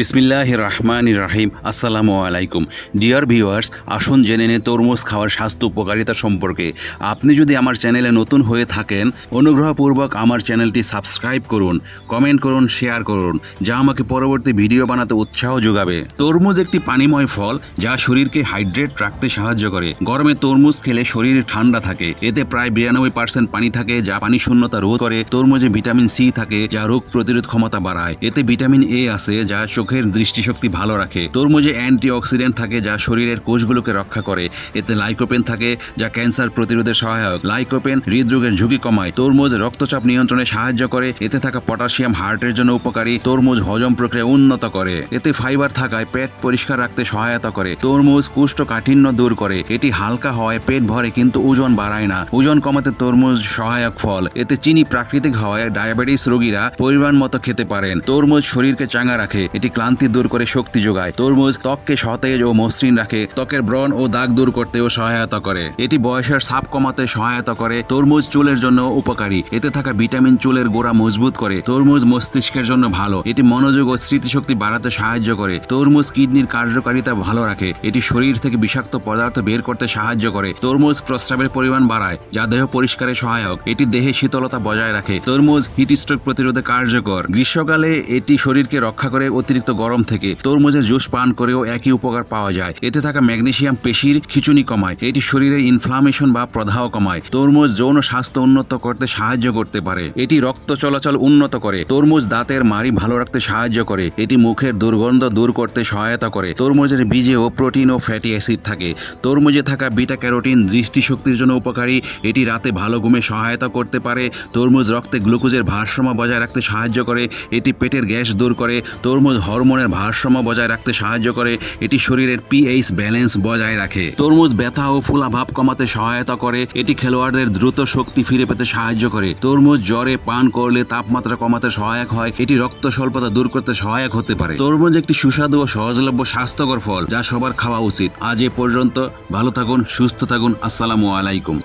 বিসমিল্লাহ রহমান রাহিম আসসালামু আলাইকুম। ডিয়ার ভিউয়ার্স আসুন জেনে নে তরমুজ খাওয়ার স্বাস্থ্য উপকারিতা সম্পর্কে। আপনি যদি আমার চ্যানেলে নতুন হয়ে থাকেন, অনুগ্রহপূর্বক আমার চ্যানেলটি সাবস্ক্রাইব করুন, কমেন্ট করুন, শেয়ার করুন, যা আমাকে পরবর্তী ভিডিও বানাতে উৎসাহ যোগাবে। তরমুজ একটি পানিময় ফল, যা শরীরকে হাইড্রেট রাখতে সাহায্য করে। গরমে তরমুজ খেলে শরীর ঠান্ডা থাকে। এতে প্রায় বিরানব্বই পার্সেন্ট পানি থাকে, যা পানি শূন্যতা রোধ করে। তরমুজে ভিটামিন সি থাকে, যা রোগ প্রতিরোধ ক্ষমতা বাড়ায়। এতে ভিটামিন এ আছে, যা চোখের দৃষ্টিশক্তি ভালো রাখে। তরমুজে অ্যান্টি অক্সিডেন্ট থাকে যা শরীরের কোষগুলোকে রক্ষা করে। এতে লাইকোপেন থাকে যা ক্যান্সার প্রতিরোধে সহায়ক। লাইকোপেন হৃদরোগের ঝুঁকি কমায়। তরমুজ রক্তচাপ নিয়ন্ত্রণে সাহায্য করে। এতে থাকা পটাশিয়াম হার্টের জন্য উপকারী। তরমুজ হজম প্রক্রিয়া উন্নত করে। এতে ফাইবার থাকায় পেট পরিষ্কার রাখতে সহায়তা করে। তরমুজ কুষ্ঠকাঠিন্য দূর করে। এটি হালকা হয় পেট ভরে কিন্তু ওজন বাড়ায় না। ওজন কমাতে তরমুজ সহায়ক ফল। এতে চিনি প্রাকৃতিক হওয়ায় ডায়াবেটিস রোগীরা পরিমাণ মতো খেতে পারেন। তরমুজ শরীরকে চাঙ্গা রাখে। এটি ক্লান্তি দূর করে শক্তি যোগায়। তরমুজ ত্বককে সতেজ ও মসৃণ রাখে। ত্বকের ব্রণ ও দাগ দূর করতেও সহায়তা করে। এটি বয়সের ছাপ কমাতে সহায়তা করে। তরমুজ চুলের জন্য উপকারী। এতে থাকা ভিটামিন চুলের গোড়া মজবুত করে। তরমুজ মস্তিষ্কের জন্য ভালো। এটি মনোযোগ ও স্মৃতিশক্তি বাড়াতে সাহায্য করে। তরমুজ কিডনির কার্যকারিতা ভালো রাখে। এটি শরীর থেকে বিষাক্ত পদার্থ বের করতে সাহায্য করে। তরমুজ প্রস্রাবের পরিমাণ বাড়ায়, যা দেহ পরিষ্কারে সহায়ক। এটি দেহে শীতলতা বজায় রাখে। তরমুজ হিট স্ট্রোক প্রতিরোধে কার্যকর। গ্রীষ্মকালে এটি শরীরকে রক্ষা করে অতিরিক্ত গরম থেকে তরমুজের জুস পান করেও একই উপকার পাওয়া যায়। এতে থাকা ম্যাগনেসিয়াম পেশির খিচুনি কমায়। এটি শরীরের ইনফ্লামেশন বা প্রদাহ কমায়। তরমুজ যৌন স্বাস্থ্য উন্নত করতে সাহায্য করতে পারে। এটি রক্ত চলাচল উন্নত করে। তরমুজ দাঁতের মাড়ি ভালো রাখতে সাহায্য করে। এটি মুখের দুর্গন্ধ দূর করতে সহায়তা করে। তরমুজের বীজেও প্রোটিন ও ফ্যাটি অ্যাসিড থাকে। তরমুজে থাকা বিটা ক্যারোটিন দৃষ্টিশক্তির জন্য উপকারী। এটি রাতে ভালো ঘুমে সহায়তা করতে পারে। তরমুজ রক্তে গ্লুকোজের ভারসাম্য বজায় রাখতে সাহায্য করে। এটি পেটের গ্যাস দূর করে। তরমুজ হরমোনের ভারসাম্য বজায় রাখতে সাহায্য করে। এটি শরীরের পিএইচ ব্যালেন্স বজায় রাখে। তরমুজ ব্যথা ও ফুলাভাব কমাতে সহায়তা করে। এটি খেলোয়াড়দের দ্রুত শক্তি ফিরে পেতে সাহায্য করে। তরমুজ জ্বরে পান করলে তাপমাত্রা কমাতে সহায়ক হয়। এটি রক্ত স্বল্পতা দূর করতে সহায়ক হতে পারে। তরমুজ একটি সুস্বাদু ও সহজলভ্য স্বাস্থ্যকর ফল যা সবার খাওয়া উচিত। আজ এ পর্যন্ত ভালো থাকুন, সুস্থ থাকুন। আসসালামু আলাইকুম।